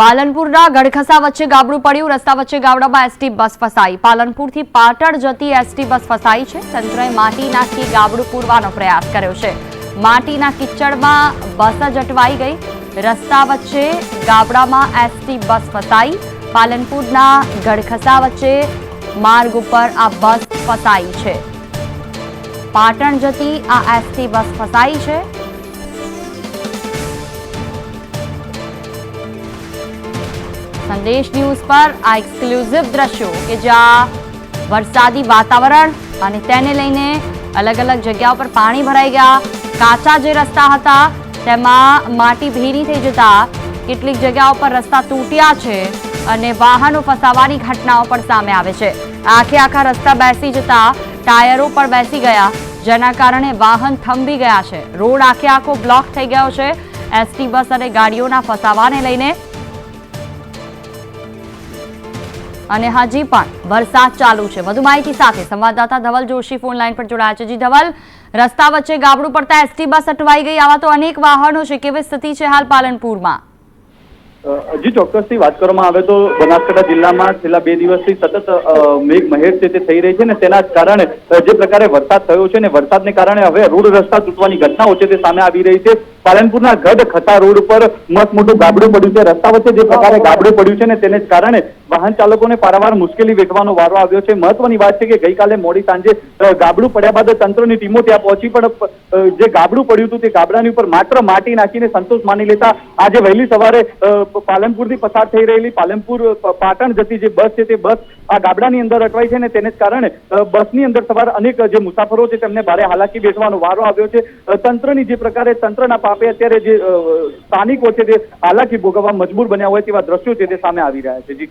પાલનપુરના ગઢખસા વચ્ચે ગાબડું પડ્યું. રસ્તા વચ્ચે ગાબડામાં એસટી બસ ફસાઈ. પાલનપુરથી પાટણ જતી એસટી બસ ફસાઈ છે. તંત્રએ માટી નાખી ગાબડું પૂરવાનો પ્રયાસ કર્યો છે. માટીના કિચડમાં બસ જ અટવાઈ ગઈ. રસ્તા વચ્ચે ગાબડામાં એસટી બસ ફસાઈ. પાલનપુરના ગઢખસા વચ્ચે માર્ગ ઉપર આ બસ ફસાઈ છે. પાટણ જતી આ એસટી બસ ફસાઈ છે. સંદેશ ન્યૂઝ પર આ એક્સક્લુઝિવ દ્રશ્યો કે જ્યાં વરસાદી વાતાવરણ અને તેને લઈને અલગ અલગ જગ્યાઓ પર પાણી ભરાઈ ગયા. કાચા જે રસ્તા હતા, તેમાં માટી ભીની થઈ જતા કેટલીક જગ્યાઓ પર રસ્તા તૂટ્યા છે અને વાહનો ફસાવાની ઘટનાઓ પણ સામે આવે છે. આખે આખા રસ્તા બેસી જતા ટાયરો પણ બેસી ગયા, જેના કારણે વાહન થંભી ગયા છે. રોડ આખે આખો બ્લોક થઈ ગયો છે. એસટી બસ અને ગાડીઓના ફસાવાને લઈને અને હજી પણ વરસાદ ચાલુ છે. વધુ માહિતી સાથે સંવાદદાતા ધવલ જોશી ફોન લાઈન પર જોડાયા છે. જી ધવલ, રસ્તા વચ્ચે ગાબડું પડતા એસટી બસ અટવાઈ ગઈ. આવા તો અનેક વાહનો છે. કેવી સ્થિતિ છે હાલ પાલનપુરમાં? હજી ચોક્કસથી વાત કરવામાં આવે તો બનાસકાંઠા જિલ્લામાં છેલ્લા બે દિવસથી સતત મેઘ મહેર છે તે થઈ રહી છે ને તેના કારણે જે પ્રકારે વરસાદ થયો છે ને વરસાદને કારણે હવે રોડ રસ્તા તૂટવાની ઘટનાઓ છે તે સામે આવી રહી છે. પાલનપુરના ગઢ ખતા રોડ પર મસ્ત મોટું ગાબડું પડ્યું છે. રસ્તા વચ્ચે જે પ્રકારે ગાબડું પડ્યું છે ને તેને કારણે વાહન ચાલકોને પારાવાર મુશ્કેલી વેઠવાનો વારો આવ્યો છે. મહત્વની વાત છે કે ગઈકાલે મોડી સાંજે ગાબડું પડ્યા બાદ તંત્રની ટીમો ત્યાં પહોંચી પણ જે ગાબડું પડ્યું હતું તે ગાબડાની ઉપર માત્ર માટી નાખીને સંતોષ માની લેતા આજે વહેલી સવારે પાલનપુરથી પસાર થઈ રહેલી પાલનપુર પાટણ જતી જે બસ છે તે બસ આ ગાબડાની અંદર અટવાઈ છે ને તેને જ કારણે બસની અંદર સવાર અનેક જે મુસાફરો છે તેમને ભારે હાલાકી વેઠવાનો વારો આવ્યો છે. તંત્રની જે પ્રકારે તંત્રના પાપે અત્યારે જે સ્થાનિકો છે તે હાલાકી ભોગવવા મજબૂર બન્યા હોય તેવા દ્રશ્યો છે તે સામે આવી રહ્યા છે. જી.